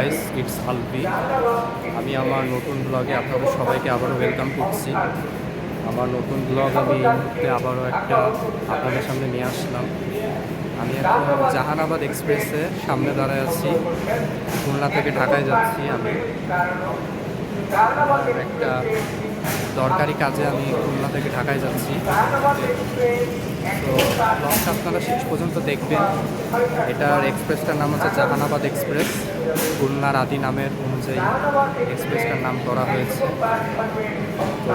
Guys it's হালপি আমি আমার নতুন ব্লগে আপনাদের সবাইকে আবারও ওয়েলকাম করছি। আমার নতুন ব্লগ আমি এই মুহূর্তে আবারও একটা আপনাদের সামনে নিয়ে আসলাম। আমি এখন জাহানাবাদ এক্সপ্রেসে সামনে দাঁড়ায় আছি। খুলনা থেকে ঢাকায় যাচ্ছি আমি। একটা দরকারি কাজে আমি খুলনা থেকে ঢাকায় যাচ্ছি। তো ব্লগটা আপনারা শেষ পর্যন্ত দেখবেন। এটার এক্সপ্রেসটার নাম হচ্ছে জাহানাবাদ এক্সপ্রেস খুলনার আদি নামের অনুযায়ী এক্সপ্রেসটার নাম করা হয়েছে। তো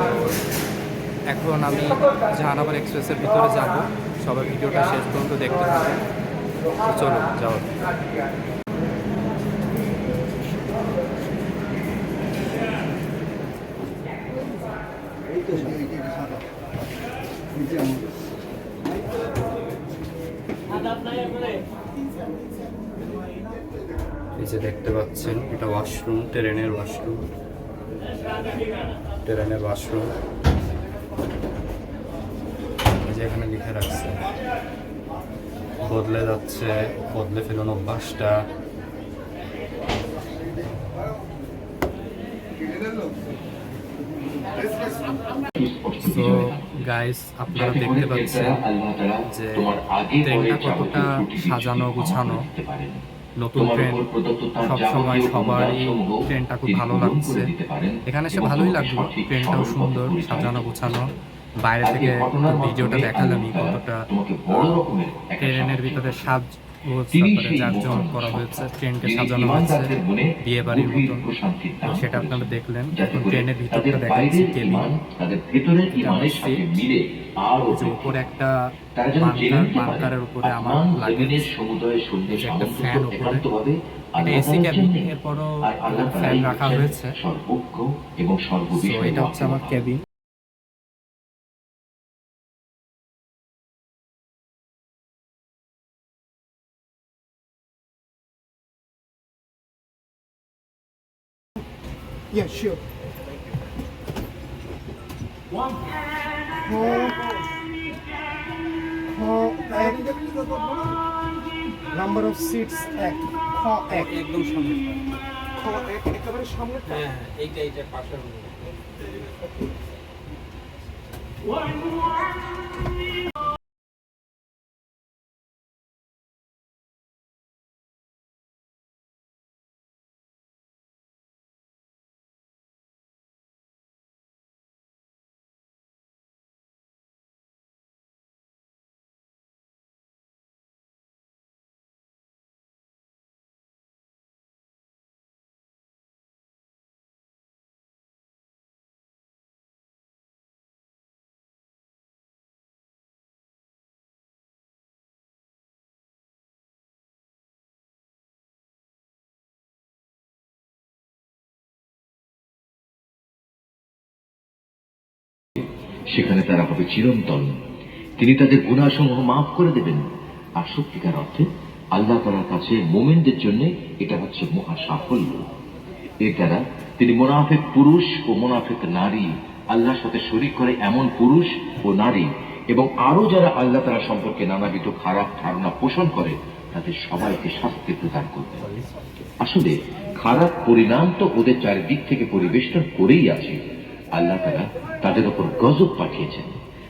এখন আমি জাহানাবাদ এক্সপ্রেসের ভিতরে যাব। সবাই ভিডিওটা শেষ পর্যন্ত দেখতে পাবেন চলো যাও এই যে দেখতে পাচ্ছেন এটা ওয়াশরুম ট্রেনের ওয়াশরুম ট্রেনের ওয়াশরুম এই যে এখানে লিখে রাখছে বদলে যাচ্ছে বদলে ফেলুন অভ্যাসটা। তো গাইস আপনারা দেখতে পাচ্ছেন যে ট্রেনটা কতটা সাজানো গুছানো। নতুন ট্রেন সবসময় সবারই ট্রেনটা খুব ভালো লাগছে। এখানে এসে ভালোই লাগল ট্রেনটাও সুন্দর সাজানো গোছানো। বাইরে থেকে ভিডিওটা দেখালামই কতটা ট্রেনের ভিতরে সাজ যার করা হয়েছে ট্রেনকে সাজানো হয়েছে বিয়ে বাড়ির মতন। সেটা আপনারা দেখলেন এখন ট্রেনের ভিতরটা দেখাচ্ছি। মিলে আরও যে উপরে একটা বাংকারের উপরে আমার আসমান লাগে। জমিনের সমুদয় শূন্য এই যে একটা fan উপরে। এটা এসি ক্যাবিন। এরপরও ফ্যান রাখা হয়েছে। এটা হচ্ছে আমার cabin Yeah, sure. Number of seats এক খ এক। একদম সামনে। খ এক একেবারে সামনে। হ্যাঁ এইটা এইটা পাশের সেখানে তারা হবে চিরন্তন। তিনি তাদের গুণাসমূহ মাফ করে দেবেন। আর সত্যিকার অর্থে আল্লাহ তালার কাছে মোমেনদের জন্য এটা হচ্ছে মহা সাফল্য এর দ্বারা তিনি মোনাফেক পুরুষ ও মোনাফেক নারী আল্লাহর সাথে শরিক করে এমন পুরুষ ও নারী এবং আরও যারা আল্লাহ তালা সম্পর্কে নানাবিধ খারাপ ধারণা পোষণ করে, তাদের সবাইকে শাস্তি প্রদান করবে। আসলে খারাপ পরিণাম তো ওদের চারিদিক থেকে পরিবেষ্টন করেই আছে। আল্লাহ তারা তাদের ওপর গজব পাঠিয়েছেন।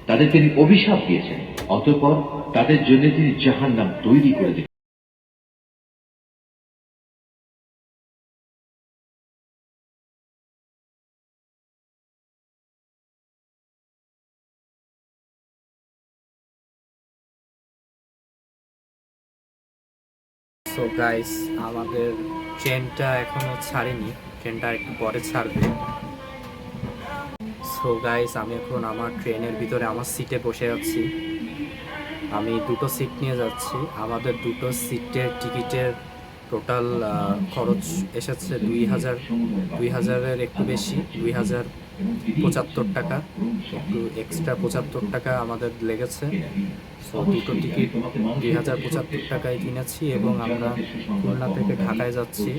তাদের তিনি অভিশাপ দিয়েছেন। অতঃপর তাদের জন্য তিনি জাহান নাম তৈরি করে দিয়েছেন সো গাইস আমাদের ট্রেনটা এখনও ছাড়েনি। ট্রেনটা একটু পরে ছাড়বে। সো গাইস আমি এখন আমার ট্রেনের ভিতরে আমার সিটে বসে আছি। আমি দুটো সিট নিয়ে যাচ্ছি। আমাদের দুটো সিটের টিকিটের টোটাল খরচ এসেছে দুই হাজার, দুই হাজারের একটু বেশি, দুই হাজার পঁচাত্তর টাকা। একটু এক্সট্রা পঁচাত্তর টাকা আমাদের লেগেছে। সো দুটো টিকিট দুই হাজার পঁচাত্তর টাকায় কিনেছি এবং আমরা খুলনা থেকে ঢাকায় যাচ্ছি।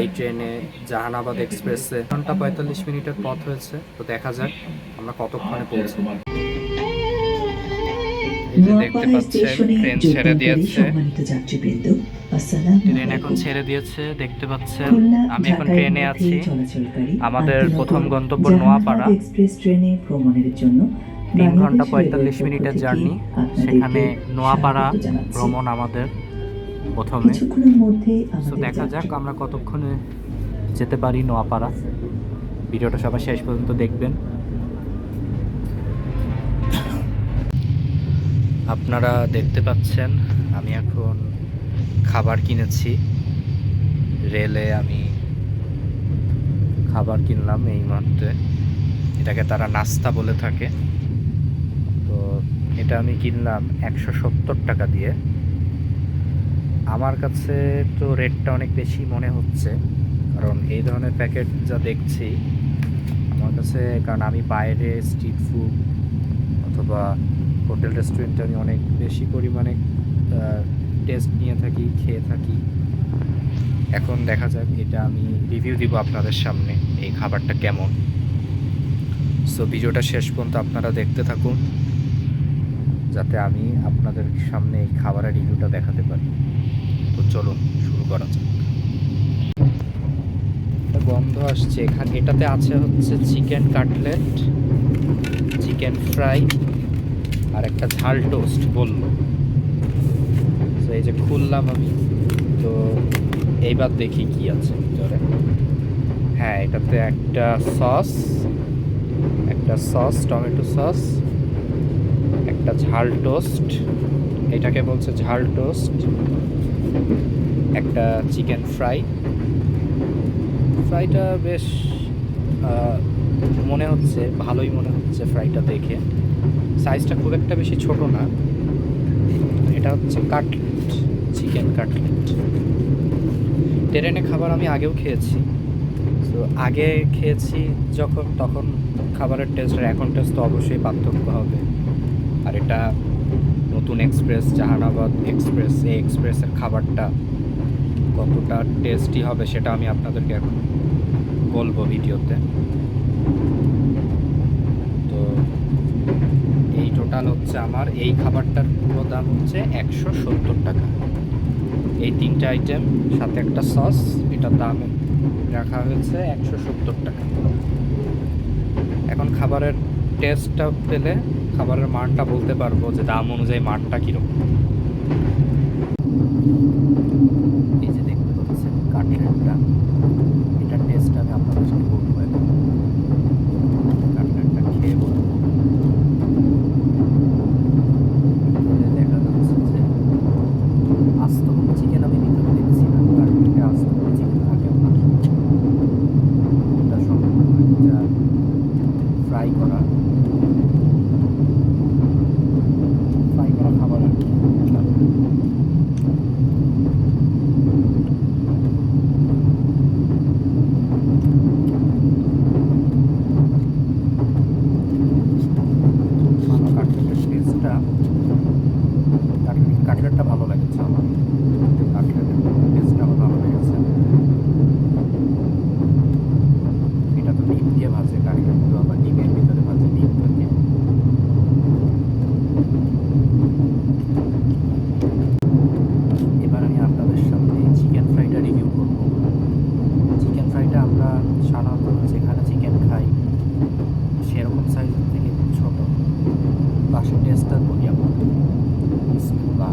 এই ট্রেনে জাহানাবাদ এক্সপ্রেসে। ঘণ্টা পঁয়তাল্লিশ মিনিটের পথ হয়েছে। তো দেখা যাক আমরা কতক্ষণে পৌঁছি এই যে দেখতে পাচ্ছেন ট্রেন ছেড়ে দিয়েছে। ট্রেন এখন ছেড়ে দিয়েছে দেখতে পাচ্ছেন আমি এখন ট্রেনে আছি। আমাদের প্রথম গন্তব্য নোয়াপাড়া। এক্সপ্রেস ট্রেনে ভ্রমণের জন্য তিন ঘণ্টা পঁয়তাল্লিশ মিনিটের জার্নি। সেখানে নোয়াপাড়া ভ্রমণ আমাদের প্রথমে। দেখা যাক আমরা কতক্ষণে যেতে পারি নোয়াপাড়া। ভিডিওটা সবাই শেষ পর্যন্ত দেখবেন। আপনারা দেখতে পাচ্ছেন, আমি এখন খাবার কিনেছি। রেলে আমি খাবার কিনলাম এই মুহূর্তে। এটাকে তারা নাস্তা বলে থাকে। তো এটা আমি কিনলাম একশো সত্তর টাকা দিয়ে। আমার কাছে তো রেটটা অনেক বেশি মনে হচ্ছে, কারণ এই ধরনের প্যাকেট যা দেখছি, আমার কাছে, কারণ আমি বাইরে স্ট্রিট ফুড অথবা হোটেল রেস্টুরেন্টে আমি অনেক বেশি পরিমাণে টেস্ট নিয়ে থাকি, খেয়ে থাকি। এখন দেখা যাক এটা আমি রিভিউ দিব আপনাদের সামনে, এই খাবারটা কেমন। সো ভিডিওটা শেষ পর্যন্ত আপনারা দেখতে থাকুন, যাতে আমি আপনাদের সামনে এই খাবারের রিভিউটা দেখাতে পারি। তো চলুন, শুরু করা যাক। গন্ধ আসছে এখানে, এটাতে আছে হচ্ছে চিকেন কাটলেট, চিকেন ফ্রাই আর একটা ঝাল টোস্ট বলল। তো এই যে খুললাম আমি, তো এইবার দেখি কি আছে ভিতরে। হ্যাঁ এটাতে একটা সস একটা সস, টমেটো সস, একটা ঝাল টোস্ট, এটাকে বলছে ঝাল টোস্ট, একটা চিকেন ফ্রাই। ফ্রাইটা বেশ মনে হচ্ছে, ভালোই মনে হচ্ছে ফ্রাইটা দেখে। সাইজটা খুব একটা বেশি ছোট না। এটা হচ্ছে কাটলেট চিকেন কাটলেট ট্রেনে খাবার আমি আগেও খেয়েছি। তো আগে খেয়েছি যখন, তখন খাবারের টেস্ট আর এখন টেস্ট তো অবশ্যই পার্থক্য হবে। আর এটা নতুন এক্সপ্রেস জাহানাবাদ এক্সপ্রেস এই এক্সপ্রেসের খাবারটা কতটা টেস্টি হবে সেটা আমি আপনাদেরকে এখন বলব ভিডিওতে তো টোটাল হচ্ছে আমার, এই খাবারটার পুরো দাম হচ্ছে একশো সত্তর টাকা। এই তিনটে আইটেম সাথে একটা সস এটার দাম রাখা হয়েছে একশো সত্তর টাকা। এখন খাবারের টেস্টটা পেলে খাবারের মানটা বলতে পারব যে দাম অনুযায়ী মানটা কীরকম। এই যে দেখতে পাচ্ছেন, কাঠের এটার টেস্ট আমি আপনাদের সাথে বলব এখন কাটলেটটা খেয়ে বলব ভিতরে দেখা যাচ্ছে যে আস্ত কোনো চিকেন আমি ভিতরে দেখছি না কাটলেটে আস্ত কোনো চিকেন থাকেও না এটা সম্পূর্ণ একটা ফ্রাই করা ফ্রাই করা খাবার আর কি ভালো কাটলেটের টেস্টটা কাটলেট কাটলেটটা ভালো লেগেছে আমার কাটলেটের টেস্টটা আমার ভালো লেগেছে এটা তো ডিম দিয়ে ভাজে কাটলেটগুলো আবার ডিমের ভিতরে ভাজে ডিম থাকে এবার আমি আপনাদের সামনে চিকেন ফ্রাইটা রিভিউ করব চিকেন ফ্রাইটা আমরা সাধারণত যেখানে চিকেন খাই সেরকম সাইজের থেকে একটু ছোট পাশের টেস্টটা বলি আপনাদের বিসমিল্লাহ।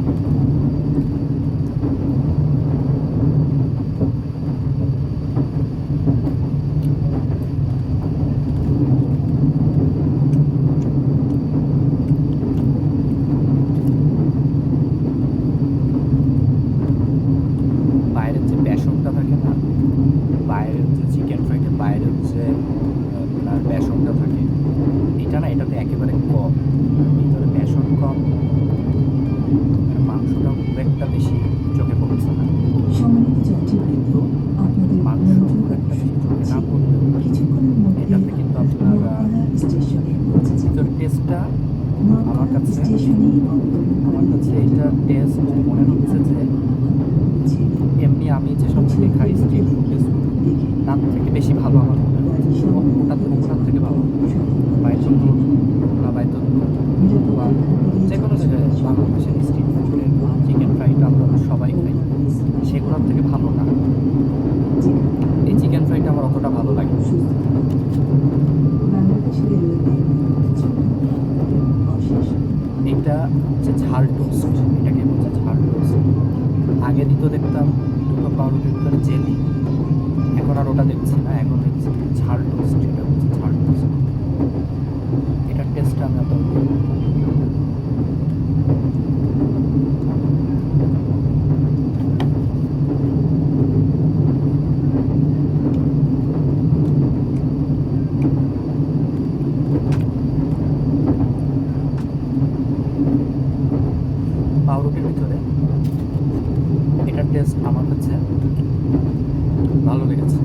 বাইরের যে বেসনটা থাকে না বাইরের যে চিকেন ফ্রাইতে বাইরের যে আহ, আপনার বেসনটা থাকে এটা না এটাতে একেবারে কম ভিতরে বেসন কম আর মাংসটা খুব একটা বেশি চোখে পড়ছে না সম্মানিত যাত্রীবৃন্দ আপনাদের মাংস মনোযোগ খুব একটা বেশি চোখে না আকর্ষণ পড়লেও কিছুক্ষণের মধ্যে এটাতে কিন্তু আপনারা নোয়াপাড়া স্টেশনে পৌঁছে যাবেন ভিতর টেস্টটা নোয়াপাড়া আমার কাছে- স্টেশনে আমার কাছে এটা টেস্ট মনে হচ্ছে যে এমনি আমি যেসব থেকে খাই স্ট্রিট ফুড তার থেকে বেশি ভালো আমার মনে হচ্ছে ও- ওটার ওটার থেকে ভালো বাইতুল বাইতুল বা যে কোনো জায়গায় এগুলোর থেকে ভালো না যেখানে এই চিকেন ফ্রাইটা আমার অতটা ভালো লাগে না। সুস্থ থাকুন। বাংলাদেশ রেলওয়েতে নিয়মিত জন্য আপনাদের অশেষ এটা হচ্ছে ঝাল টোস্ট এটাকে বলছে ঝাল টোস্ট আগে দিত দেখতাম দুটো পাউরুটির ভিতরে জেলি এখন আর ওটা দেখছি না এখন দেখছি ঝাল টোস্ট এটা হচ্ছে ঝাল টোস্ট এটার টেস্টটা আমি আপনাদের বলব। পাউরুটির ভিতরে এটার টেস্ট আমার কাছে ভালো লেগেছে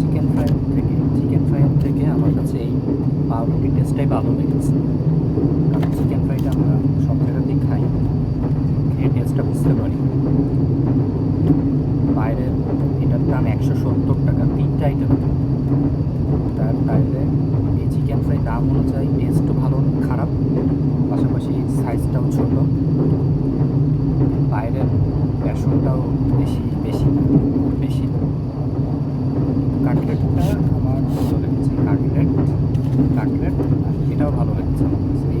চিকেন ফ্রাই থেকে চিকেন ফ্রাইয়ের থেকে আমার কাছে এই পাউরুটির টেস্টটাই ভালো লেগেছে কারণ চিকেন ফ্রাইটা আমরা সব জায়গাতেই খাই খেয়ে টেস্টটা বুঝতে পারি বাইরের এটার দাম একশো সত্তর টাকা তিনটা আইটেম তার বাইরে এই চিকেন ফ্রাই দাম অনুযায়ী টেস্টও ভালো খারাপ পাশাপাশি সাইজটাও ছোট বাইরের বেসনটাও বেশি বেশি বেশি। কাটলেটটা আমার ভালো লেগেছে কাটলেট কাটলেট এটাও ভালো লেগেছে আমার কাছে এই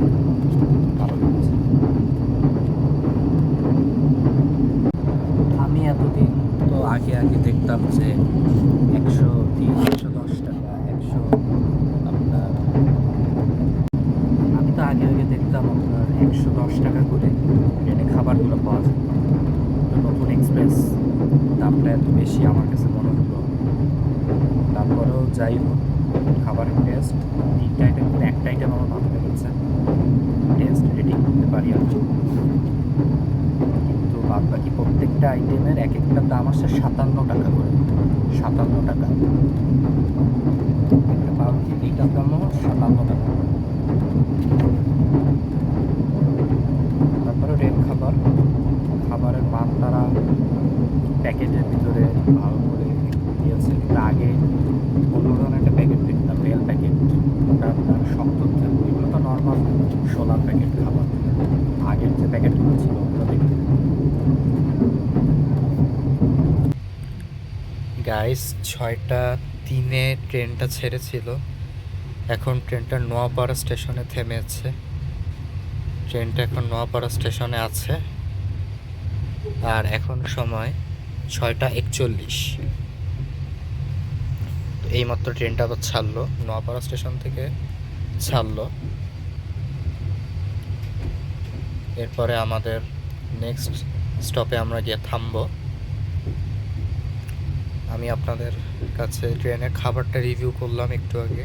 ভালো লেগেছে আমি এতদিন তো আগে আগে দেখতাম যে একশো তিন একশো দশ টাকা একশো আপনার আমি তো আগে আগে দেখতাম আপনার একশো দশ টাকা করে ট্রেনে খাবারগুলো পাওয়া যেত তো নতুন এক্সপ্রেস দামটা এত বেশি আমার কাছে মনে হলো তারপরেও যাই হোক খাবারের টেস্ট তিনটা আইটেম একটা আইটেম আমার ভালো লেগেছে টেস্ট রেটিং করতে পারি আর। কিন্তু বাদ বাকি প্রত্যেকটা আইটেমের এক একটা দাম আসছে সাতান্ন টাকা করে। সাতান্ন টাকা। একটা পাউরুটি এইটার সাতান্ন টাকা। তারপরে রেল খাবার। খাবারের মান তারা প্যাকেটের ভিতরে ভালো করে দিয়েছে কিন্তু আগে অন্য ধরনের একটা প্যাকেট দেখতাম রেল প্যাকেট ওটা আপনার শক্ত থাকবে এগুলো তো নর্মাল সোলার প্যাকেট খাবার। আগের যে প্যাকেটগুলো ছিল, ওগুলো দেখতে গাইস ছয়টা তিনে ট্রেনটা ছেড়েছিল। এখন ট্রেনটা নোয়াপাড়া স্টেশনে থেমেছে। ট্রেনটা এখন নোয়াপাড়া স্টেশনে আছে। আর এখন সময় ছয়টা একচল্লিশ। এইমাত্র ট্রেনটা আবার ছাড়লো, নোয়াপাড়া স্টেশন থেকে ছাড়লো। এরপরে আমাদের নেক্সট স্টপে আমরা গিয়ে থামবো। আমি আপনাদের কাছে ট্রেনের খাবারটা রিভিউ করলাম একটু আগে।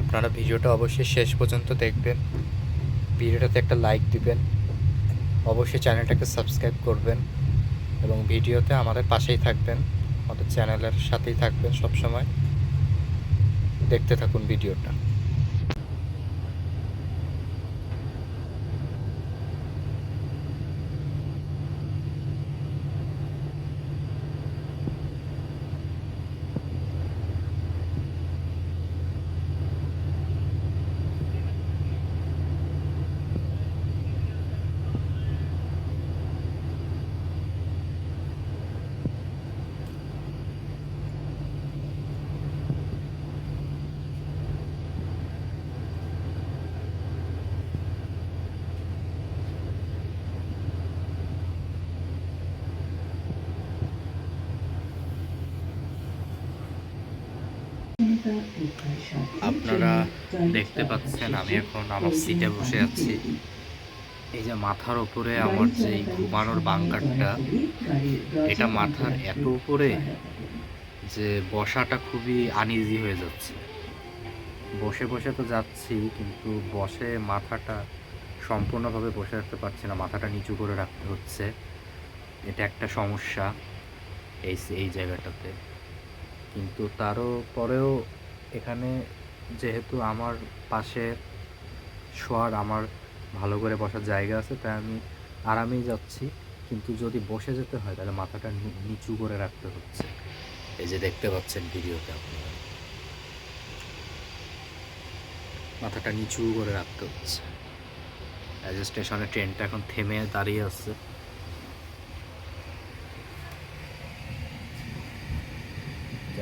আপনারা ভিডিওটা অবশ্যই শেষ পর্যন্ত দেখবেন। ভিডিওটাতে একটা লাইক দিবেন। অবশ্যই চ্যানেলটাকে সাবস্ক্রাইব করবেন। এবং ভিডিওতে আমাদের পাশেই থাকবেন। আমাদের চ্যানেলের সাথেই থাকবেন সবসময়। দেখতে থাকুন ভিডিওটা। আপনারা দেখতে পাচ্ছেন, আমি এখন আমার সিটে বসে আছি। এই যে মাথার উপরে আমার যে ঘুমানোর বাঙ্কারটা, এটা মাথার এত উপরে যে বসাটা খুবই আনইজি হয়ে যাচ্ছে। বসে বসে তো যাচ্ছি, কিন্তু বসে মাথাটা সম্পূর্ণভাবে বসে রাখতে পারছি না, মাথাটা নিচু করে রাখতে হচ্ছে। এটা একটা সমস্যা এই এই জায়গাটাতে। কিন্তু তারও পরেও এখানে যেহেতু আমার পাশে শোয়ার আমার ভালো করে বসার জায়গা আছে, তাই আমি আরামেই যাচ্ছি। কিন্তু যদি বসে যেতে হয়, তাহলে মাথাটা নিচু করে রাখতে হচ্ছে। এই যে দেখতে পাচ্ছেন ভিডিওতে আপনারা। মাথাটা নিচু করে রাখতে হচ্ছে। যে স্টেশনে ট্রেনটা এখন থেমে দাঁড়িয়ে আছে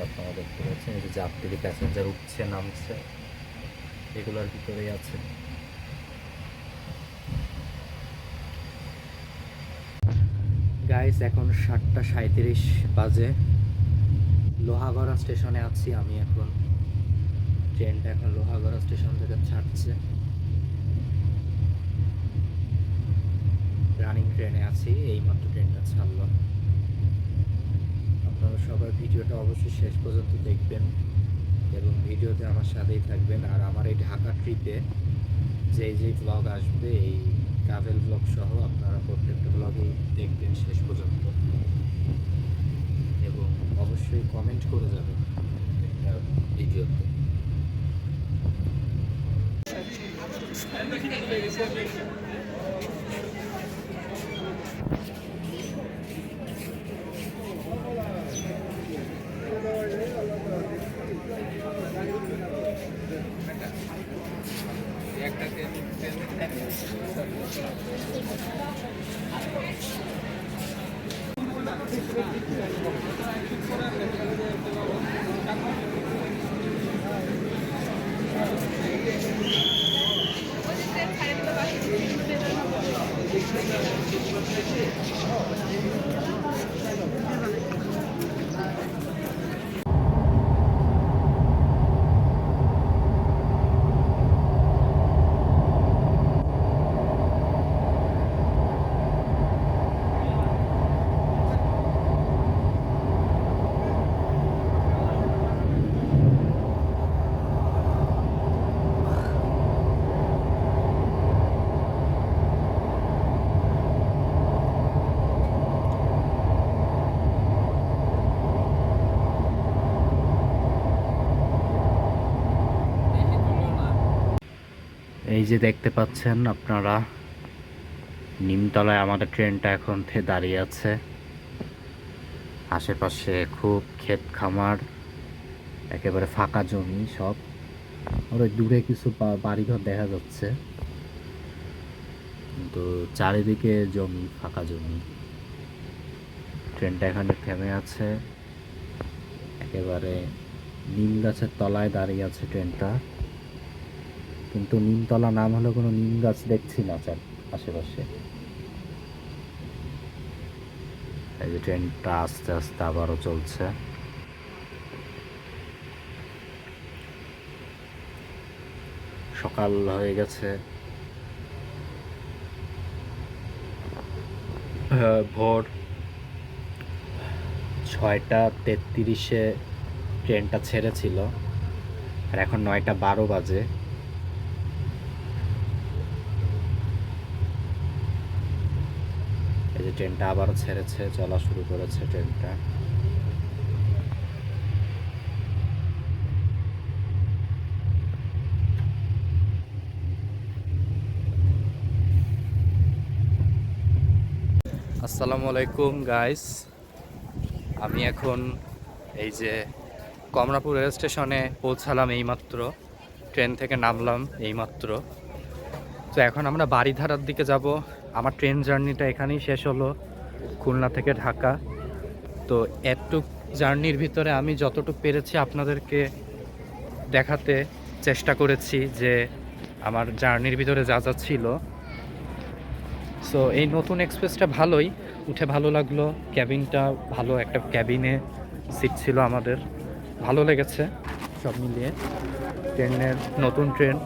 আপনারা দেখতে পাচ্ছেন এই যে যাত্রী প্যাসেঞ্জার উঠছে, নামছে এগুলোর ভিতরেই আছে। গাইস এখন সাতটা সাঁত্রিশ বাজে। লোহাগড়া স্টেশনে আছি আমি এখন। ট্রেনটা এখন লোহাগড়া স্টেশন থেকে ছাড়ছে। রানিং ট্রেনে আছি, এইমাত্র ট্রেনটা ছাড়লো। সবাই ভিডিওটা অবশ্যই শেষ পর্যন্ত দেখবেন এবং ভিডিওতে আমার সাথেই থাকবেন। আর আমার এই ঢাকা ট্রিপে যেই যেই ব্লগ আসবে, এই ট্রাভেল ব্লগ সহ আপনারা প্রত্যেকটা ব্লগেই দেখবেন শেষ পর্যন্ত। এবং অবশ্যই কমেন্ট করে যাবেন ভিডিওতে। এই যে দেখতে পাচ্ছেন আপনারা, নিমতলায় আমাদের ট্রেনটা এখন থে দাঁড়িয়ে আছে। আশেপাশে খুব ক্ষেত খামার, একেবারে ফাঁকা জমি সব। আর দূরে কিছু বাড়িঘর দেখা যাচ্ছে। কিন্তু চারিদিকে জমি, ফাঁকা জমি। ট্রেনটা এখানে থেমে আছে। একেবারে নিম গাছের তলায় দাঁড়িয়ে আছে ট্রেনটা। কিন্তু নিমতলা নাম হলো কোনো নিম গাছ দেখছি না চার আশেপাশে। এই যে ট্রেনটা আস্তে আস্তে আবারও চলছে। সকাল হয়ে গেছে। ভোর ছয়টা তেত্রিশে ট্রেনটা ছেড়েছিল। আর এখন নয়টা বারো বাজে এই যে ট্রেনটা আবারও ছেড়েছে, চলা শুরু করেছে ট্রেনটা। আসসালামু আলাইকুম গাইস আমি এখন এই যে কমলাপুর রেল স্টেশনে পৌঁছালাম এইমাত্র। ট্রেন থেকে নামলাম এইমাত্র। তো এখন আমরা বাড়িধারার দিকে যাব। আমার ট্রেন জার্নিটা এখানেই শেষ হলো, খুলনা থেকে ঢাকা। তো এতটুক জার্নির ভিতরে আমি যতটুকু পেরেছি আপনাদেরকে দেখাতে চেষ্টা করেছি যে আমার জার্নির ভিতরে যা যা ছিল। সো এই নতুন এক্সপ্রেসটা ভালোই, উঠে ভালো লাগল, ক্যাবিনটা ভালো, একটা ক্যাবিনে সিট ছিল আমাদের, ভালো লেগেছে সব মিলিয়ে। ট্রেনের নতুন ট্রেন,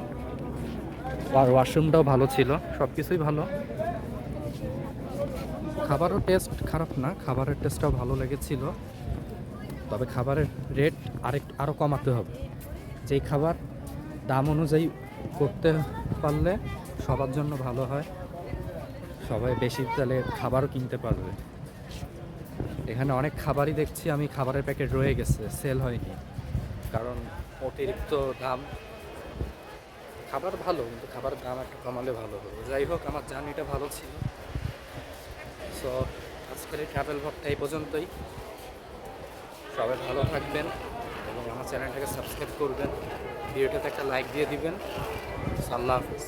আর ওয়াশরুমটাও ভালো ছিল সব কিছুই ভালো। খাবারও টেস্ট খারাপ না, খাবারের টেস্টটাও ভালো লেগেছিল। তবে খাবারের রেট আরেক আরও কমাতে হবে। যেই খাবার দাম অনুযায়ী করতে পারলে সবার জন্য ভালো হয়। সবাই বেশি তাহলে খাবারও কিনতে পারবে। এখানে অনেক খাবারই দেখছি, আমি খাবারের প্যাকেট রয়ে গেছে সেল হয়নি। কারণ অতিরিক্ত দাম, খাবার ভালো, কিন্তু খাবারের দাম একটু কমালে ভালো হবে। যাই হোক, আমার জার্নিটা ভালো ছিল। সো আজকের এই ট্রাভেল ভ্লগটা এই পর্যন্তই। সবাই ভালো থাকবেন এবং আমার চ্যানেলটাকে সাবস্ক্রাইব করবেন। ভিডিওটাতে একটা লাইক দিয়ে দিবেন। আল্লাহ হাফিজ।